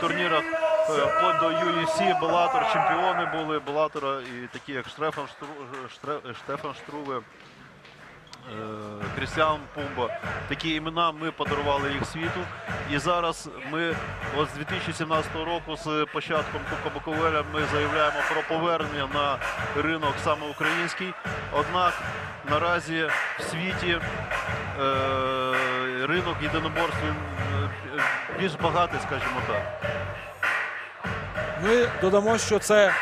турнірах е, до UFC, Белатор, чемпіони були Белатора і такі як Штефан, Штефан Струве, е, Крістіан Пумба. Такі імена ми подарували їх світу. І зараз ми от з 2017 року, з початком Кубка Буковеля, ми заявляємо про повернення на ринок саме український. Однак наразі в світі е, ринок єдиноборств він е, більш багатий, скажімо так. Ми додамо, що це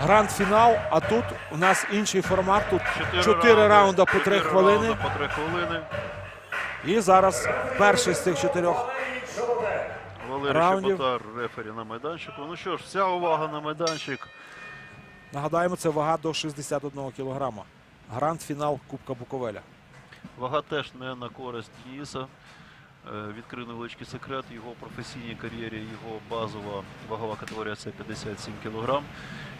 гранд-фінал, а тут у нас інший формат. Тут чотири раунди по три хвилини. по три хвилини. І зараз перший з цих чотирьох. Валерій Раундів. Чеботар, рефері на майданчику. Ну що ж, вся увага на майданчик. Нагадаємо, це вага до 61 кілограма. Гранд-фінал Кубка Буковеля. Вага теж не на користь Діса. Е, Відкрив невеличкий секрет. Його професійній кар'єрі, його базова вагова категорія це 57 кг.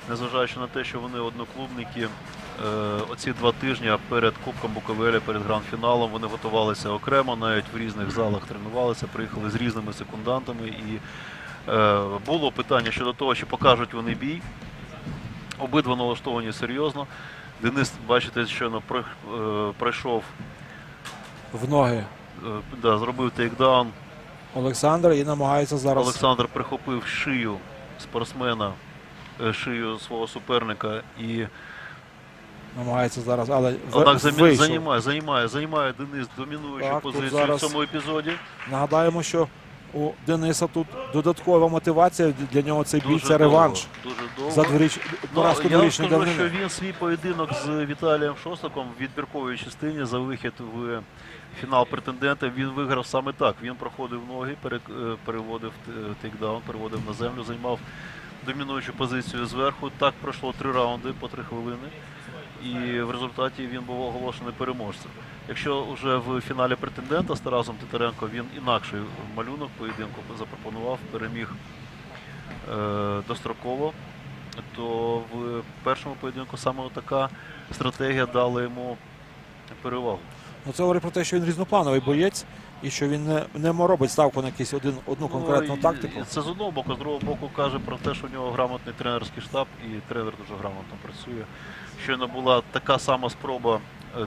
Незважаючи на те, що вони одноклубники, е, оці два тижні перед Кубком Буковеля, перед гранд-фіналом, вони готувалися окремо, навіть в різних залах тренувалися, приїхали з різними секундантами. І е, було питання щодо того, чи покажуть вони бій. Обидва налаштовані серйозно. Денис, бачите, щойно про- е, пройшов В ноги Е, Да, зробив тейкдаун. Олександр і намагається зараз. Олександр прихопив шию спортсмена, е, шию свого суперника і Намагається зараз, але однак займає, займає, займає Денис домінуючу Так, позицію зараз- в цьому епізоді. Нагадаємо, що у Дениса тут додаткова мотивація. Для нього цей бій Дуже це довго, реванш. Дуже довго. За дворіч... Ну, поразку я скажу, що він свій поєдинок з Віталієм Шостаком в відбірковій частині за вихід в фінал претендента. Він виграв саме так. Він проходив ноги, е, переводив тейкдаун, переводив на землю, займав домінуючу позицію зверху. Так пройшло три раунди по три хвилини. І в результаті він був оголошений переможцем. Якщо вже в фіналі претендента з Тарасом Титаренко він інакший малюнок поєдинку запропонував, переміг е, достроково, то в першому поєдинку саме така стратегія дала йому перевагу. Ну, це говорить про те, що він різноплановий боєць і що він не, не робить ставку на якусь один, одну конкретну Ну, тактику. Це з одного боку, з другого боку каже про те, що у нього грамотний тренерський штаб і тренер дуже грамотно працює. Щойно була така сама спроба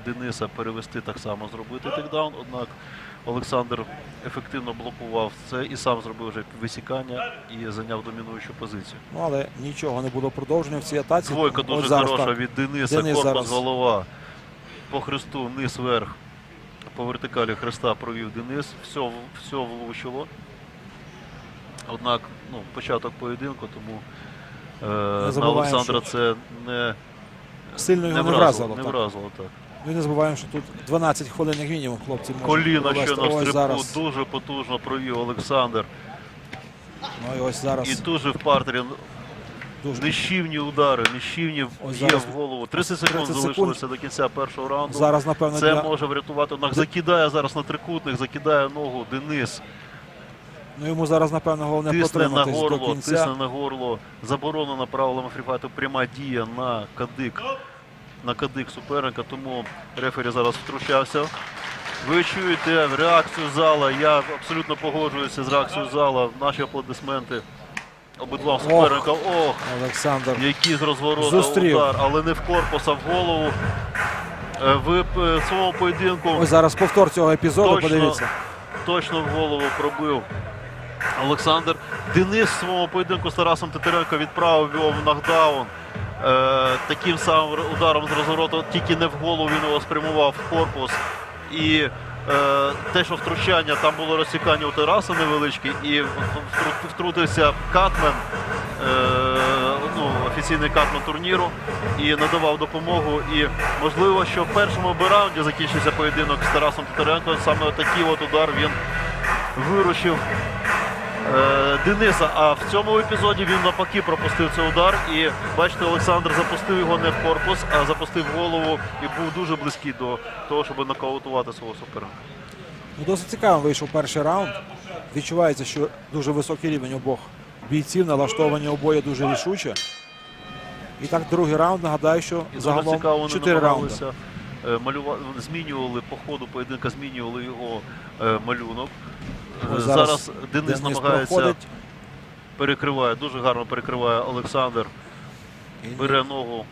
Дениса перевести так само зробити текдаун, однак Олександр ефективно блокував це і сам зробив вже висікання і зайняв домінуючу позицію. Ну, але нічого не було продовження в цій атаці. Двойка От дуже зараз хороша так. від Дениса, Денис корпус зараз. голова по хресту, низ вверх. По вертикалі хреста провів Денис, все, все влучило. Однак ну, початок поєдинку, тому е, на Олександра це не, Сильно його не вразило, вразило. не так. вразило так. Ми не забуваємо, що тут 12 хвилин як мінімум хлопці можуть Коліна провести. щойно в стрибку зараз. дуже потужно провів Олександр. Ну, і ось зараз І дуже в партері дуже нищівні удари, нищівні Ось є зараз в голову. 30 секунд 30 секунд. залишилося до кінця першого раунду. зараз, напевно, Це для... може врятувати. Однак закидає зараз на трикутник, закидає ногу Денис. ну, йому зараз, напевно, головне Тисне на протриматись до горло, кінця. тисне на горло. Заборонена правилами фріфайту пряма дія на кадик. На кадик суперника, тому рефері зараз втручався. Ви чуєте реакцію зала. Я абсолютно погоджуюся з реакцією зала. Наші аплодисменти обидвам суперникам. Ох, Олександр. який з розвороту Зустрів. удар, але не в корпус, а в голову. Е, В е, своєму поєдинку Ось зараз повтор цього епізоду, Точно. подивіться. точно в голову пробив Олександр. Денис в своєму поєдинку з Тарасом Титаренко відправив його в нокдаун. Е, таким самим ударом з розвороту, тільки не в голову він його спрямував в корпус. І е, те, що втручання, там було розсікання у Тараса невеличке, і втрутився Катмен, е, ну, офіційний Катмен турніру, і надавав допомогу. І можливо, що в першому раунді закінчився поєдинок з Тарасом Титаренко. Саме такий от удар він виручив Дениса. А в цьому епізоді він навпаки пропустив цей удар. І бачите, Олександр запустив його не в корпус, а запустив голову і був дуже близький до того, щоб нокаутувати свого суперника. Ну, досить цікаво вийшов перший раунд. Відчувається, що дуже високий рівень обох бійців, налаштовані обоє дуже рішуче. І так, другий раунд. Нагадаю, що І загалом цікаво, 4 раунди. е, змінювали по ходу поєдинка, змінювали його е, малюнок. Е, Ось зараз, зараз Денис, Денис намагається проходить. перекриває, дуже гарно перекриває Олександр. І, Бере ногу,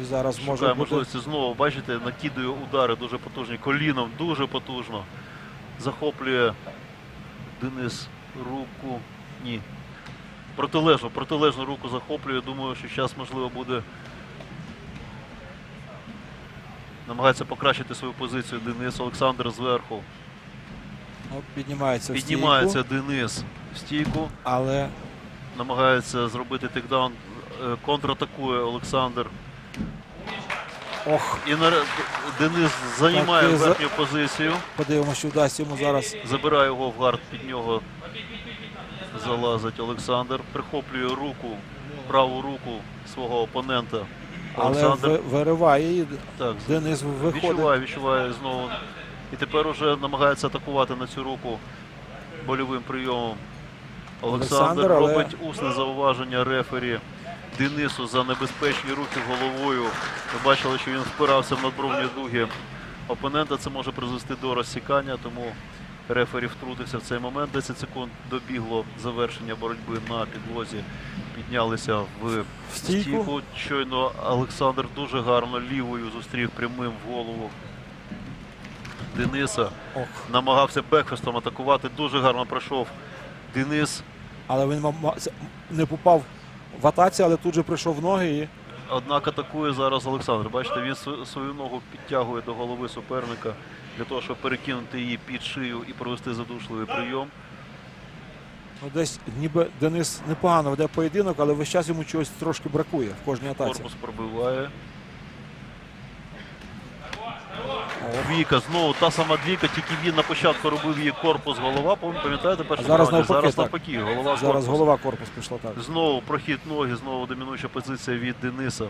і зараз може бути можливості знову. Бачите, накидує удари дуже потужні. Коліном дуже потужно. Захоплює Денис руку. Ні. Протилежну, протилежну руку захоплює. Думаю, що зараз можливо буде. Намагається покращити свою позицію Денис Олександр зверху. Ну, піднімається в Піднімається стійку, Денис в стійку, але намагається зробити тикдаун, е, контратакує Олександр. ох, І наре- Денис займає Так, і за- позицію, подивимося, що вдасться йому зараз. забирає його в гард, під нього залазить Олександр, прихоплює руку, праву руку свого опонента. Але Олександр ви- вириває її. так, Денис виходить. відчуває, відчуває знову. І тепер уже намагається атакувати на цю руку больовим прийомом. Олександр, Олександр, але- робить усне зауваження рефері Денису за небезпечні рухи головою. Ми бачили, що він впирався в надбровні дуги опонента. Це може призвести до розсікання, тому рефері втрутився в цей момент. 10 секунд добігло завершення боротьби на підлозі. Піднялися в В стійку. стійку. Щойно Олександр дуже гарно лівою зустрів прямим в голову Дениса. Ох, Намагався бекфестом атакувати. Дуже гарно пройшов Денис. але він не попав в атаці, але тут же прийшов в ноги і Однак атакує зараз Олександр. Бачите, він свою ногу підтягує до голови суперника для того, щоб перекинути її під шию і провести задушливий прийом. ну, десь ніби Денис непогано веде поєдинок, але весь час йому чогось трошки бракує в кожній атаці. Корпус пробиває. Двійка, знову та сама двійка, тільки він на початку робив її корпус голова. Пам- Пам'ятаєте, перший зараз навпаки, зараз так. навпаки, голова Зараз корпус. голова корпус пішла так. Знову прохід ноги, знову домінуюча позиція від Дениса.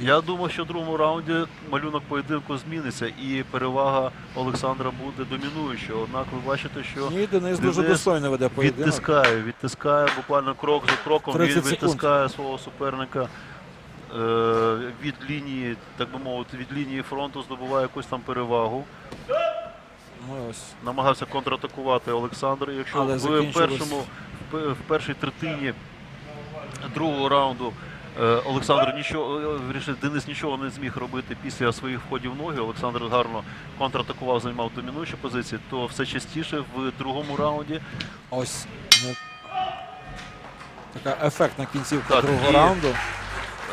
Я думаю, що в другому раунді малюнок поєдинку зміниться і перевага Олександра буде домінуючою. Однак ви бачите, що Ні, Денис дуже достойно веде поєдинок. відтискає, відтискає буквально крок за кроком. 30 Він секунд. відтискає свого суперника від лінії, так би мовити, від лінії фронту, здобуває якусь там перевагу. Ну, ось. намагався контратакувати Олександр. Якщо Але в першому в першій третині другого раунду е, Олександр нічого е, Денис нічого не зміг робити після своїх входів в ноги. Олександр гарно контратакував, займав домінуючі позиції, то все частіше в другому раунді Ось. Ну, така ефектна кінцівка Так, другого і- раунду.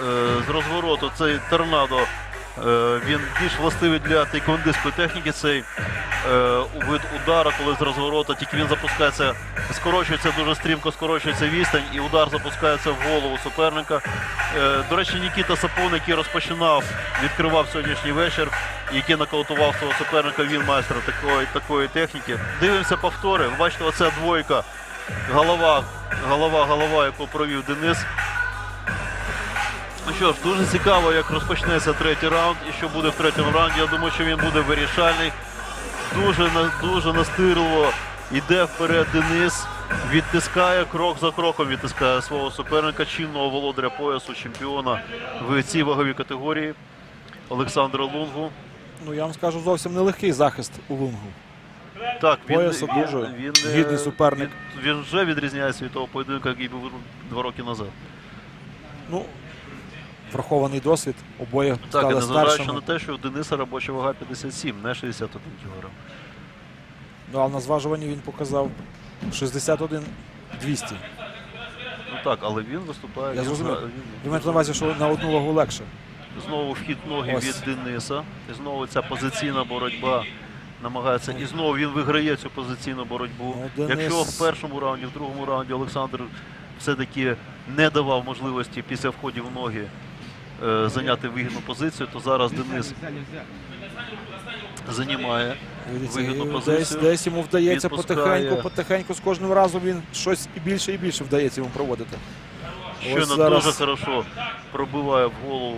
Е, з розвороту цей торнадо. е, Він більш властивий для тейквондистської техніки. Цей е, вид удара, коли з розвороту, тільки він запускається, скорочується дуже стрімко, скорочується відстань, і удар запускається в голову суперника. До речі, Нікіта Сапон, який розпочинав, відкривав сьогоднішній вечір, який нокаутував свого суперника, він майстер такої, такої техніки. Дивимося повтори. Ви бачите, оця двойка. Голова, голова, голова, яку провів Денис. Ну що ж, дуже цікаво, як розпочнеться третій раунд і що буде в третьому раунді. Я думаю, що він буде вирішальний. Дуже дуже настирливо йде вперед Денис, відтискає крок за кроком, відтискає свого суперника, чинного володаря поясу, чемпіона в цій ваговій категорії Олександра Лунгу. Ну, я вам скажу, зовсім нелегкий захист у лунгу. Так, він, Пояса дуже він, е, гідний суперник. Він, він вже відрізняється від того поєдинку, який був два роки назад. Ну, врахований досвід, обоє Так, стали незважаючи на те, що у Дениса робоча вага 57, не 61 кг. Ну, але на зважуванні він показав 61 200. Ну так, але він виступає. Я зрозумів. він- маєте на увазі, що на одну вагу легше. Знову вхід ноги Ось. від Дениса. І знову ця позиційна боротьба намагається. І знову він виграє цю позиційну боротьбу. Ну, Денис- Якщо в першому раунді, в другому раунді Олександр все-таки не давав можливості після входів в ноги зайняти вигідну позицію, то зараз Денис займає вигідну і десь, позицію. десь йому вдається Відпускає. потихеньку, потихеньку, з кожним разом він щось і більше і більше вдається йому проводити. Щойно зараз- дуже хорошо пробиває в голову.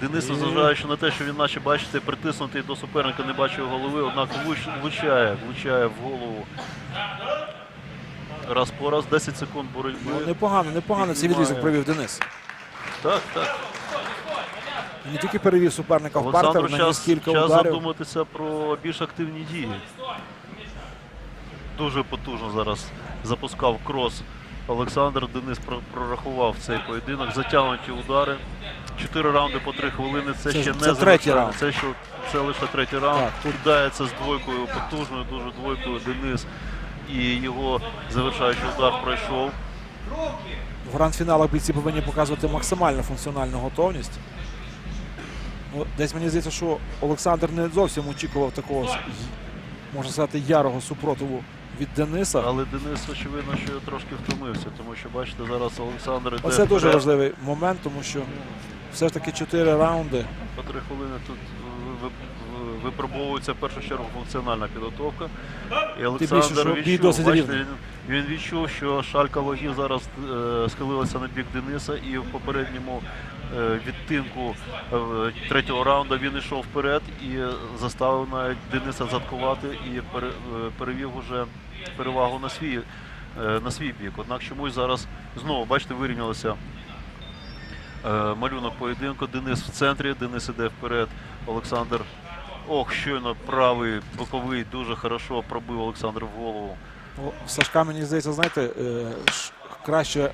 Денис, І- незважаючи на те, що він, наче бачите, притиснутий до суперника, не бачив голови, однак влуч- влучає, влучає в голову. Раз по раз, 10 секунд боротьби. Ну, непогано, непогано цей Піднімає. відрізок провів Денис. Так, так. Не тільки перевів суперника в партер, наніс кілька час задуматися про більш активні дії. Дуже потужно зараз запускав крос. Олександр Денис прорахував цей поєдинок. Затягнуті удари. Чотири раунди по три хвилини. Це, Це- ще це не третій раунд. Це, що, це лише третій раунд. Тут- з двойкою, потужною, дуже двойкою Денис. І його завершаючий удар пройшов. В гранд-фіналах бійці повинні показувати максимальну функціональну готовність. Ну, десь мені здається, що Олександр не зовсім очікував такого, можна сказати, ярого супротиву від Дениса. Але Денис, очевидно, що трошки втомився, тому що бачите, зараз Олександр іде Оце дуже важливий момент, тому що все ж таки чотири раунди. По три хвилини тут випробовується в першу чергу функціональна підготовка. І Олександр відчув, бачите, він, він відчув, що шалька вагів зараз е, схилилася на бік Дениса, і в попередньому е, відтинку е, третього раунду він йшов вперед і заставив навіть Дениса заткувати і пере, е, перевів уже перевагу на свій, е, на свій бік. Однак чомусь зараз знову, бачите, вирівнялося малюнок поєдинку. Денис в центрі, Денис іде вперед. Олександр. Ох, щойно правий боковий дуже хорошо пробив Олександр в голову. Сашка, мені здається, знаєте, е, краще е,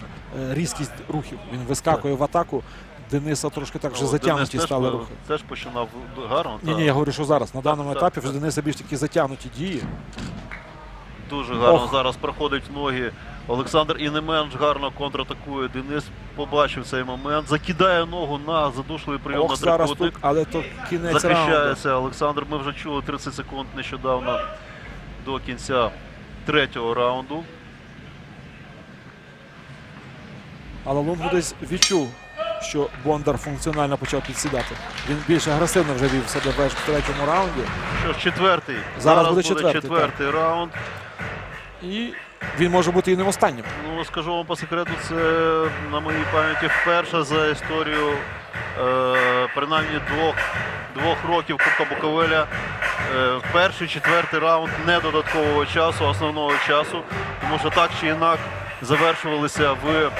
різкість рухів. Він вискакує в атаку. Дениса трошки так вже затягнуті Денис стали теж, рухи. теж починав гарно. Ні, ні, я говорю, що зараз. На даному Так, етапі вже. Дениса більш такі затягнуті дії. Дуже гарно Ох. зараз проходить ноги. Олександр і не менш гарно контратакує. Денис побачив цей момент. Закидає ногу на задушливий прийом Ох, на зараз тут, але то кінець раунду. Захищається Олександр. Ми вже чули 30 секунд нещодавно до кінця третього раунду. Але Лунгу десь відчув, що Бондар функціонально почав підсідати. Він більш агресивно вже вів себе в третьому раунді. Що ж, четвертий. Зараз буде четвертий, четвертий раунд. І він може бути і не останнім. Ну, скажу вам по секрету, це на моїй пам'яті вперше за історію е, принаймні двох, двох років Кубка Буковеля. Е, перший, четвертий раунд не додаткового часу, а основного часу. Тому що так чи інак завершувалися в.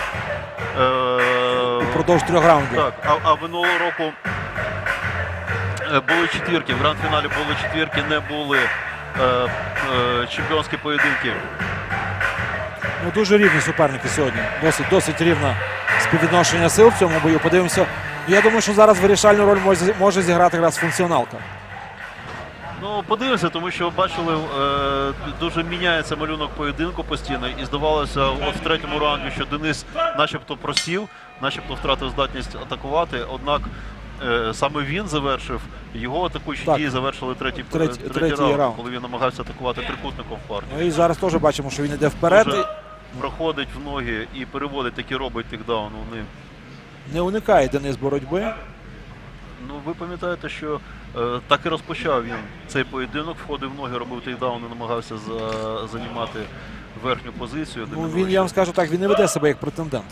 Е, Впродовж трьох раундів. так, а, а минулого року е, були четвірки. В гранд-фіналі були четвірки, не були е, е, чемпіонські поєдинки. Ну, дуже рівні суперники сьогодні. Досить, досить рівне співвідношення сил в цьому бою. Подивимося. Я думаю, що зараз вирішальну роль може, може зіграти якраз функціоналка. Ну, подивимося, тому що бачили, е, дуже міняється малюнок поєдинку постійно. І здавалося, от в третьому раунді, що Денис начебто просів, начебто втратив здатність атакувати. Однак саме він завершив, його атакуючі Так. дії завершили третій, Третій- третій, третій раунд, раунд. коли він намагався атакувати трикутником в партії. Ну і зараз теж бачимо, що він йде вперед. Дуже І проходить в ноги і переводить такі робить тикдаун. Вони не уникає Денис боротьби. Ну, ви пам'ятаєте, що е, так і розпочав він цей поєдинок, входив в ноги, робив тейкдаун і намагався за, займати верхню позицію. Ну, він, я вам скажу так, він не веде себе як претендент.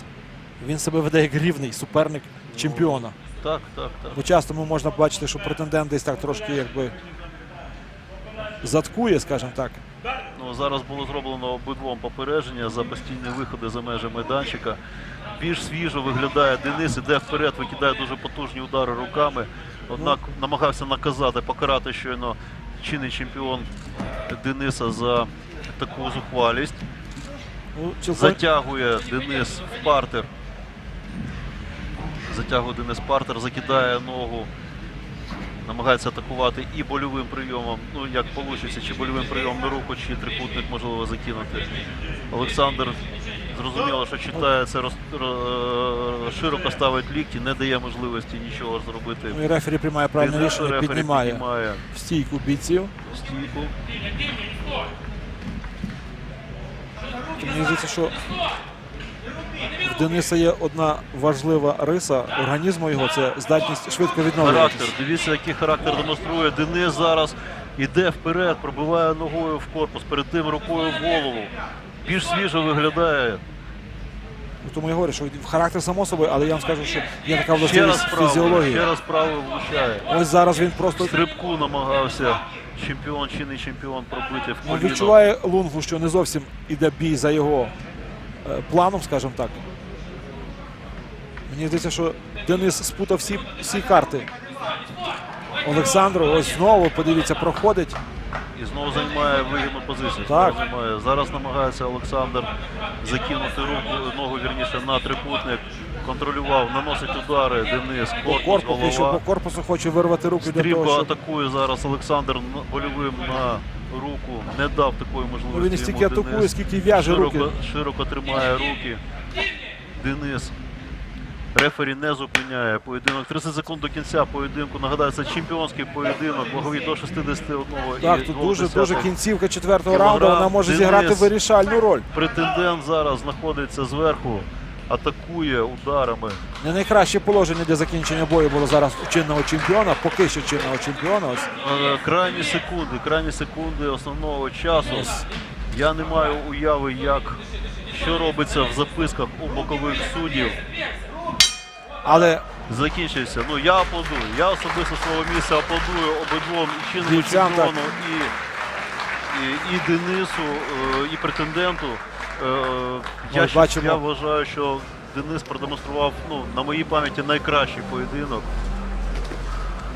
Він себе веде як рівний суперник чемпіона. Так, так, так. Бо часто ми можна бачити, що претендент десь так трошки якби заткує, скажімо так. Ну, зараз було зроблено обидвом попередження за постійні виходи за межі майданчика. Більш свіжо виглядає Денис, іде вперед, викидає дуже потужні удари руками. Однак намагався наказати, покарати щойно чинний чемпіон Дениса за таку зухвалість. Ну, Затягує Денис в партер. Затягує Денис партер, закидає ногу. Намагається атакувати і больовим прийомом. Ну, як вийде, чи больовим прийомом на руку, чи трикутник можливо закинути. Олександр зрозуміло, що читає це роз, широко ставить лікті, не дає можливості нічого зробити. Ну, і рефері приймає правильне рішення, рефері піднімає піднімає в стійку бійців. стійку. Мені здається, що в Дениса є одна важлива риса організму його це здатність швидко відновлюватися. Характер. Дивіться, який характер демонструє. Денис зараз іде вперед, пробиває ногою в корпус, перед тим рукою в голову. Більш свіжо виглядає. Ну, Тому я говорю, що характер само собою, але я вам скажу, що є така властивість правою, фізіології. ще раз правою влучає. Ось зараз він просто Стрибку намагався чемпіон, чинний чемпіон пробити в ну, коліно. відчуває лунгу, що не зовсім іде бій за його планом, скажімо так. Мені здається, що Денис спутав всі, всі карти. Олександру, ось знову, подивіться, проходить. І знову займає вигідну позицію. Так. Займає. Зараз намагається Олександр закинути руку, ногу вірніше на трикутник. Контролював, наносить удари. Денис, корпус, Кор поки що по корпусу хоче вирвати руку для того, щоб атакує зараз Олександр больовим на руку. Не дав такої можливості. Він не стільки атакує, скільки в'яже широко, руки. Широко тримає руки. Денис. Рефері не зупиняє поєдинок. 30 секунд до кінця поєдинку. Нагадаю, це чемпіонський поєдинок. Вагові до 61 так, і тут дуже дуже кінцівка четвертого раунду. Вона може Денис. зіграти вирішальну роль. Претендент зараз знаходиться зверху, атакує ударами. Не найкраще положення для закінчення бою було зараз у чинного чемпіона. Поки що чинного чемпіона. Ось Е, Крайні секунди, крайні секунди основного часу. Я не маю уяви, як що робиться в записках у бокових суддів. але Закінчився. Ну я аплодую. Я особисто свого місця аплодую обидвом і чинному чемпіону, і, і, і Денису, е, і претенденту. Е, Я, ще- бачимо. я вважаю, що Денис продемонстрував ну, на моїй пам'яті найкращий поєдинок.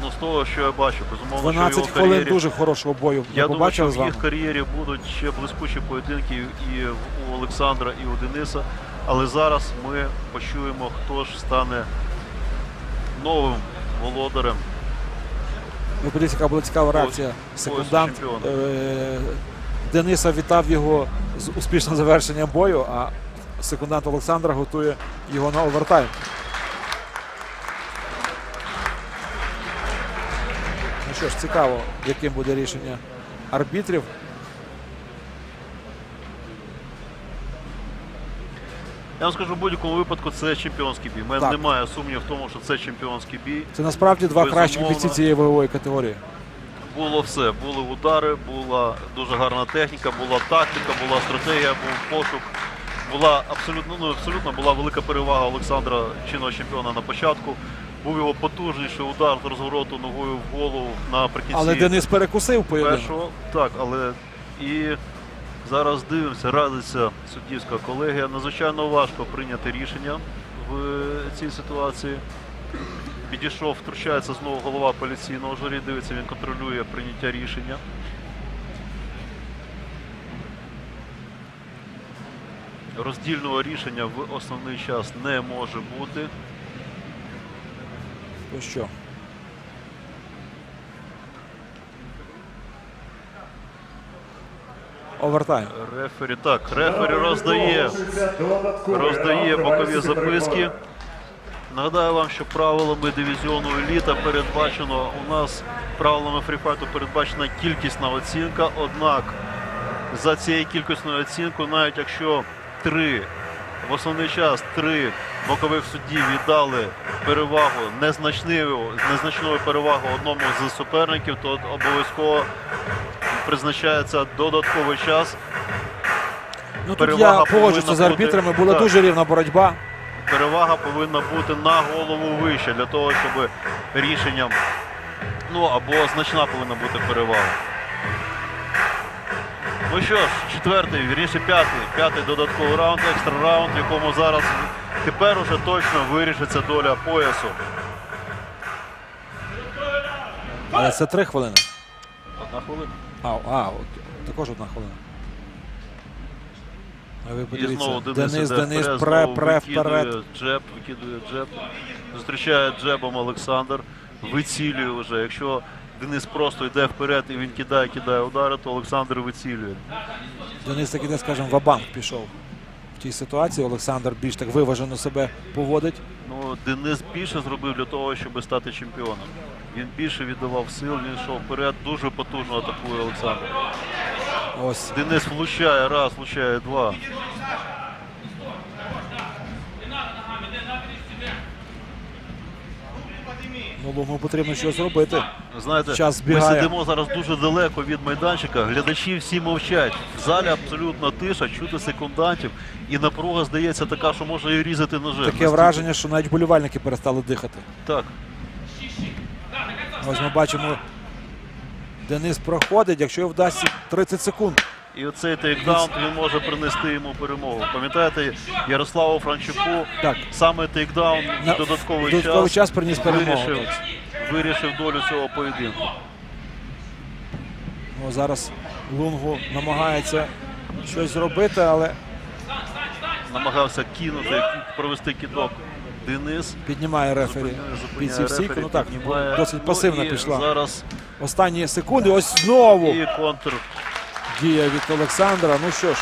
Ну, з того, що я бачу, безумовно, що 12 його хвилин кар'єрі. дуже хорошого бою. Я думаю, що в їх кар'єрі будуть ще блискучі поєдинки і у Олександра, і у Дениса. Але зараз ми почуємо, хто ж стане новим володарем. Ви подивіться, яка була цікава реакція. Секундант е- Дениса вітав його з успішним завершенням бою, а секундант Олександра готує його на овертайм. Ну що ж, цікаво, яким буде рішення арбітрів. Я вам скажу, в будь-якому випадку це чемпіонський бій. У мене Так. немає сумнівів в тому, що це чемпіонський бій. Це насправді два Безумовно. кращих бійці цієї вагової категорії. Було все. Були удари, була дуже гарна техніка, була тактика, була стратегія, був пошук. Була абсолютно, ну, абсолютно була велика перевага Олександра, чинного чемпіона на початку. Був його потужніший удар з розвороту ногою в голову наприкінці. Але Денис перекусив першого. Так, але і зараз дивимося, радиться суддівська колегія. Надзвичайно важко прийняти рішення в цій ситуації. Підійшов, втручається знову голова апеляційного журі, дивиться, він контролює прийняття рішення. Роздільного рішення в основний час не може бути. То що? Овертайм. Рефері так, рефері роздає, роздає бокові записки. Нагадаю вам, що правилами дивізіону еліта передбачено у нас правилами фріфайту передбачена кількісна оцінка. Однак за цією кількісною оцінкою, навіть якщо три в основний час три бокових судді віддали перевагу незначною, перевагу одному з суперників, то обов'язково призначається додатковий час. Ну тут Перевага я погоджуся з арбітрами. Була так. дуже рівна боротьба. Перевага повинна бути на голову вище для того, щоб рішенням, ну або значна повинна бути перевага. Ну що ж, четвертий, вірніше п'ятий, п'ятий додатковий раунд, екстра раунд, в якому зараз тепер уже точно вирішиться доля поясу. Але це три хвилини. Одна хвилина. А, а от, також одна хвилина. А ви І подивіться. знову Денис, Денис, іде Денис вперед, пре, знову пре викидує вперед. Джеб, викидує джеб. Зустрічає джебом Олександр. Вицілює вже. Якщо Денис просто йде вперед і він кидає, кидає удари, то Олександр вицілює. Денис так іде, скажімо, вабанк пішов. В тій ситуації Олександр більш так виважено себе поводить. Ну, Денис більше зробив для того, щоб стати чемпіоном. Він більше віддавав сил, він йшов вперед, дуже потужно атакує Олександр. Ось Денис влучає раз, влучає два. ну, Лугу потрібно щось робити. Знаєте, Час ми сидимо зараз дуже далеко від майданчика. Глядачі всі мовчать. В залі абсолютно тиша, чути секундантів. І напруга здається така, що може і різати ножем. Таке Настільки- враження, що навіть болівальники перестали дихати. Так. Ось ми бачимо, Денис проходить, якщо вдасться 30 секунд. І оцей тейкдаун він може принести йому перемогу. Пам'ятаєте, Ярославу Франчуку Так. саме тейкдаун На- додатковий, додатковий час, час приніс перемогу. вирішив, вирішив долю цього поєдинку. Ну, зараз Лунгу намагається щось зробити, але Намагався кинути, провести кидок Денис. піднімає рефері бійців стійку. Ну так, піднімає. досить пасивно Ну, пішла. Зараз Останні секунди. Ось знову і контр. дія від Олександра. Ну що ж,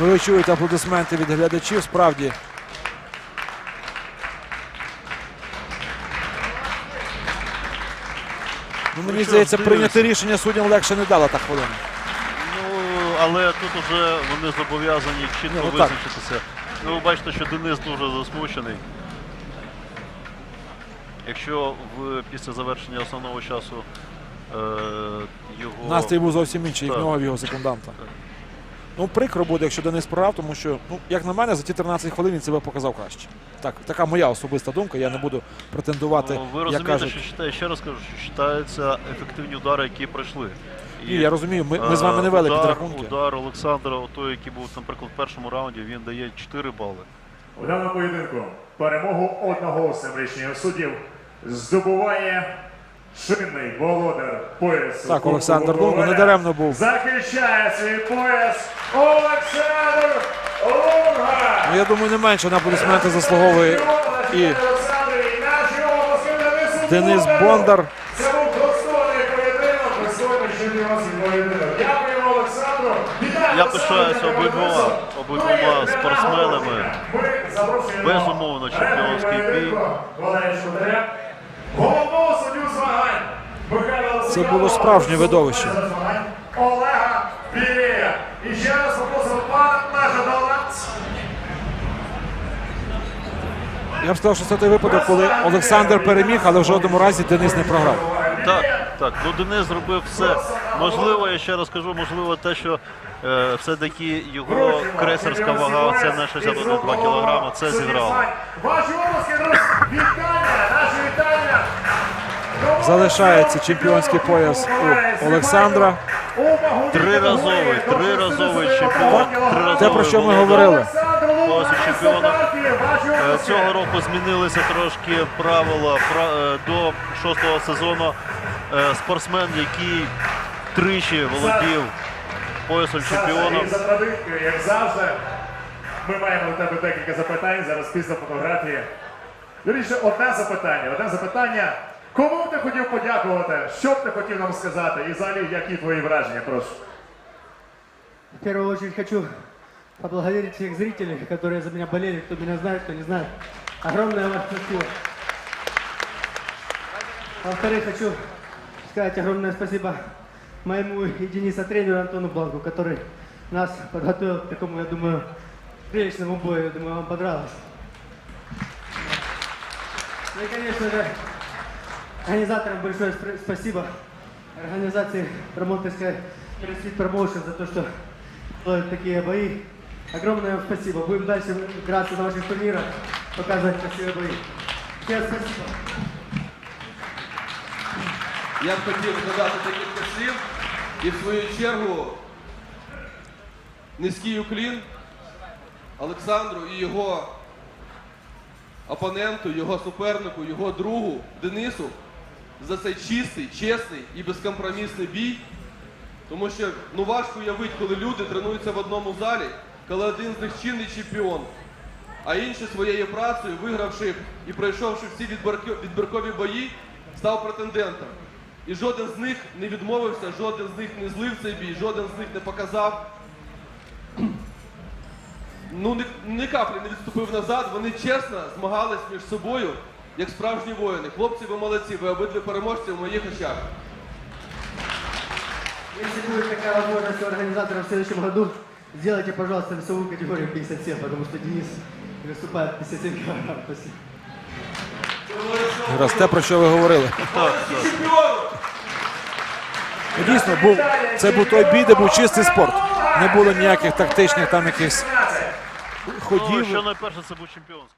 ну ви чуєте аплодисменти від глядачів. Справді. Ну, мені що здається, прийняти рішення суддям легше не дала та хвилина. Ну, але тут уже вони зобов'язані чітко ну визначитися. Ну, ви бачите, що Денис дуже засмучений. Якщо в, після завершення основного часу е, його Настрій був зовсім інший, як нього в його секунданта. Ну, прикро буде, якщо Денис програв, тому що, ну, як на мене, за ті 13 хвилин він себе показав краще. Так, така моя особиста думка. Я не буду претендувати, Ну, ви як розумієте, кажуть. що читає, ще раз кажу, що читаються ефективні удари, які пройшли. Ні, я розумію, ми, ми з вами е, не вели удар, підрахунки. Удар Олександра, той, який був, наприклад, в першому раунді, він дає 4 бали. У даному поєдинку перемогу одного з семирічних суддів здобуває чинний володар поясу. Так, Олександр Лунго недаремно був. Захищає свій пояс Олександр Лунга! Ну, я думаю, не менше на аплодисменти заслуговує і Денис Бондар. Це був достойний поєдинок, достойний чемпіонський поєдинок. Дякуємо Олександру. Вітаю Я пишаюся обидвома, обидвома спортсменами. Безумовно, чемпіонський бій. Це було справжнє видовище. Олега Нажадала. Я б сказав, що це той випадок, коли Олександр переміг, але в жодному разі Денис не програв. Так, так. Ну Денис зробив все. Можливо, я ще раз кажу, можливо, те, що е, все-таки його кресерська вага, це не 62 кілограма, це зіграло. Ваші обласки, вітання, наші вітання. Залишається чемпіонський пояс у Олександра. Триразовий, триразовий чемпіон, триразовий Те, про що ми володар. говорили. Поясу чемпіона. Е, Цього року змінилися трошки правила е, до шостого сезону. Е, Спортсмен, який тричі володів поясом традицією, як завжди, ми маємо до тебе декілька запитань зараз після фотографії. Вірніше, одне запитання. Одне запитання. Кому б ти хотів подякувати? Що б ти хотів нам сказати? І взагалі, які твої враження? Прошу. В первую очередь хочу поблагодарить всех зрителей, которые за меня болели, кто меня знает, кто не знает. Огромное вам спасибо. Во-вторых, хочу сказать огромное спасибо моему и тренеру Антону Бланку, который нас подготовил к такому, я думаю, приличному бою. Я думаю, вам понравилось. Ну и, конечно же, организаторам большое спасибо. Организации промоутерской Street Promotion за то, что делают такие бои. Огромное спасибо. Будем дальше играться на ваших турнирах, показывать красивые бои. Всем спасибо. Я б хотів додати декілька слів і в свою чергу низький уклін Олександру і його опоненту, його супернику, його другу Денису за цей чистий, чесний і безкомпромісний бій. Тому що ну важко уявити, коли люди тренуються в одному залі, коли один з них чинний чемпіон, а інший своєю працею, вигравши і пройшовши всі відбіркові бої, став претендентом. І жоден з них не відмовився, жоден з них не злив цей бій, жоден з них не показав. Ну, ні, ні каплі не відступив назад. Вони чесно змагались між собою, як справжні воїни. Хлопці, ви молодці, ви обидві переможці в моїх очах. Если будет такая возможность у организаторов в следующем году, сделайте, пожалуйста, весовую категорию 57, потому что Денис выступает 57 килограмм. Спасибо. Раз те, про що ви говорили. Ну, дійсно, був, це був той бій, де був чистий спорт. Не було ніяких тактичних там якихось Ну, ходів. що найперше, це був чемпіонський.